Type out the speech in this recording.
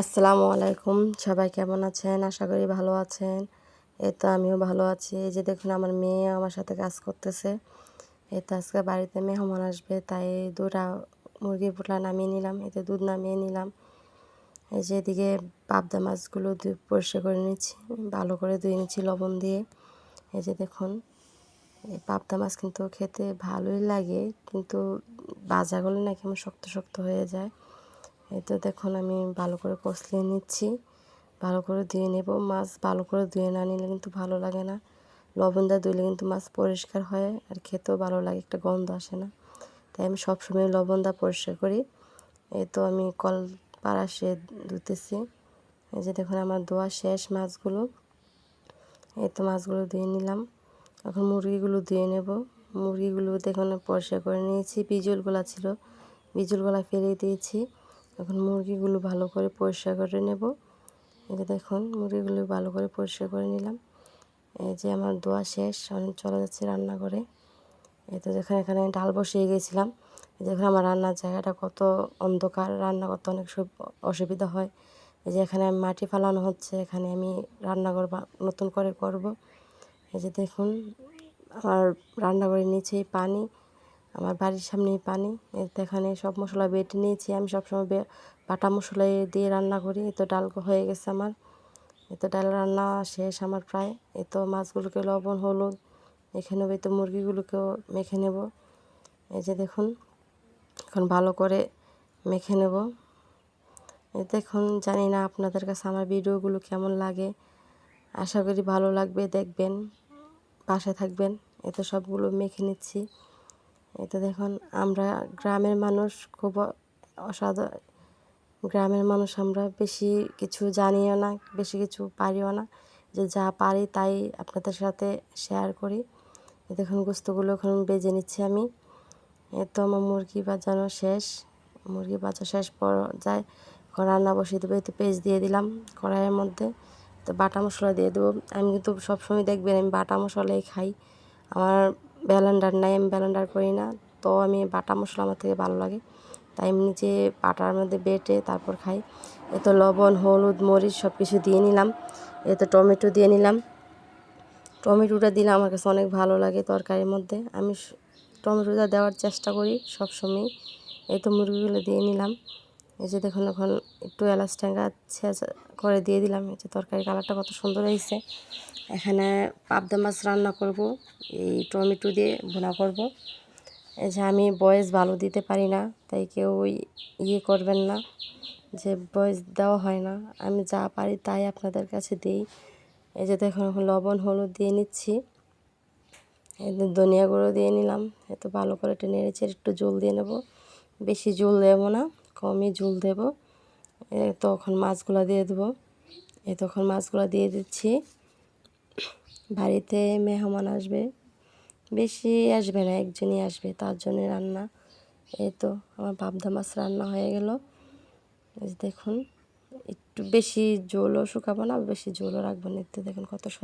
আসসালামু আলাইকুম। সবাই কেমন আছেন? আশা করি ভালো আছেন। এই তো আমিও ভালো আছি। এই যে দেখুন, আমার মেয়ে আমার সাথে কাজ করতেছে। এই তো আজকে বাড়িতে মেহমান আসবে, তাই দুটা মুরগি পোটলা নামিয়ে নিলাম এতে দুধ নামিয়ে নিলাম। এই যে এদিকে পাবদা মাছগুলো পরিষ্কার করে নিচ্ছি, ভালো করে ধুয়ে নিচ্ছি লবণ দিয়ে। এই যে দেখুন, এই পাবদা মাছ কিন্তু খেতে ভালোই লাগে, কিন্তু বাজাগুলো না কেমন শক্ত শক্ত হয়ে যায়। এই তো দেখুন, আমি ভালো করে কষলিয়ে নিচ্ছি। ভালো করে ধুয়ে নেব। মাছ ভালো করে ধুয়ে না নিলে কিন্তু ভালো লাগে না। লবণ দিয়ে ধুলে কিন্তু মাছ পরিষ্কার হয় আর খেতেও ভালো লাগে, একটা গন্ধ আসে না। তাই আমি সবসময় লবণ দা পরিষ্কার করি। এই তো আমি কল পাড়া সে ধুতেছি। এই যে দেখুন, আমার দোয়া শেষ মাছগুলো। এই তো মাছগুলো ধুয়ে নিলাম। এখন মুরগিগুলো ধুয়ে নেব। মুরগিগুলো দেখুন, পরিষ্কার করে নিয়েছি। বিজলগুলা ছিল বিজলগুলা ফেলে দিয়েছি। এখন মুরগিগুলো ভালো করে পরিষ্কার করে নেব। এই যে দেখুন, মুরগিগুলো ভালো করে পরিষ্কার করে নিলাম। এই যে আমার দোয়া শেষ, আমি চলে যাচ্ছি রান্না করে এই তো যেখানে এখানে ডাল বসিয়ে গেছিলাম। যেখানে আমার রান্নার জায়গাটা কত অন্ধকার, রান্না করতে অনেক সব, অসুবিধা হয়। এই যে এখানে মাটি ফালানো হচ্ছে, এখানে আমি রান্নাঘর নতুন করে করব। এই যে দেখুন, আমার রান্নাঘরের নিচেই পানি। আমার বাড়ির সামনেই পানি। এখানে সব মশলা বেটে নিয়েছি। আমি সবসময় বাটা মশলা দিয়ে রান্না করি। এ তো ডাল হয়ে গেছে আমার। তো ডাল রান্না শেষ আমার প্রায়। তো মাছগুলোকে লবণ, হলুদ, মেখে নেব। তো মুরগিগুলোকেও মেখে নেব। এই যে দেখুন, এখন ভালো করে মেখে নেব। দেখুন, জানি না আপনাদের কাছে আমার ভিডিওগুলো কেমন লাগে। আশা করি ভালো লাগবে। দেখবেন পাশে থাকবেন। এতে সবগুলো মেখে নিচ্ছি। এটা দেখুন, আমরা গ্রামের মানুষ খুব অসাধারণ গ্রামের মানুষ আমরা বেশি কিছু জানিও না, বেশি কিছু পারিও না। যে যা পারি তাই আপনাদের সাথে শেয়ার করি। দেখুন, গোস্তগুলো এখন বেজে নিচ্ছি আমি। এ তো আমার মুরগি বাজানো শেষ। মুরগি বাজা শেষ পর যায় এখন রান্না বসিয়ে দেবো। তো পেঁয়াজ দিয়ে দিলাম কড়াইয়ের মধ্যে। তো বাটা মশলা দিয়ে দেবো। আমি কিন্তু সবসময় দেখবেন আমি বাটা মশলাই খাই। আমার ব্যালেন্ডার নাই, আমি ব্যালেন্ডার করি না। তো আমি বাটা মশলা আমার থেকে ভালো লাগে। তাই আমি নিজে বাটার মধ্যে বেটে তারপর খাই। এ তো লবণ, হলুদ, মরিচ সব কিছু দিয়ে নিলাম। এ তো টমেটো দিয়ে নিলাম। টমেটোটা দিলে আমার কাছে অনেক ভালো লাগে তরকারির মধ্যে। আমি টমেটোটা দেওয়ার চেষ্টা করি সব সময় এই তো মুরগিগুলো দিয়ে নিলাম। এই যে দেখুন, এখন একটু এলাচ ট্যাঙ্গা করে দিয়ে দিলাম। এই যে তরকারি কালারটা কত সুন্দর হয়েছে। এখানে পাবদা মাছ রান্না করব, এই টমেটো দিয়ে ভুনা করব। এই যে আমি বয়েস ভালো দিতে পারি না, তাই কেউ ইয়ে করবেন না, যে বয়েস দেওয়া হয় না। আমি যা পারি তাই আপনাদের কাছে দিই। এই যে দেখুন, এখন লবণ, হলুদ দিয়ে নিচ্ছি। ধনিয়া গুঁড়ো দিয়ে নিলাম। এত ভালো করে টেনে নেড়েছে একটু জল দিয়ে নেব। বেশি জল দেবো না। কমই জল দেব। তখন মাছগুলো দিয়ে দেবো। এ তখন মাছগুলো দিয়ে দিচ্ছি। বাড়িতে মেহমান আসবে। বেশি আসবে না, একজনই আসবে, তার জন্য রান্না। এই তো আমার পাবদা মাছ রান্না হয়ে গেল। দেখুন, একটু বেশি জলও শুকাবো না, বেশি জলও রাখব না। দেখুন কত সুন্দর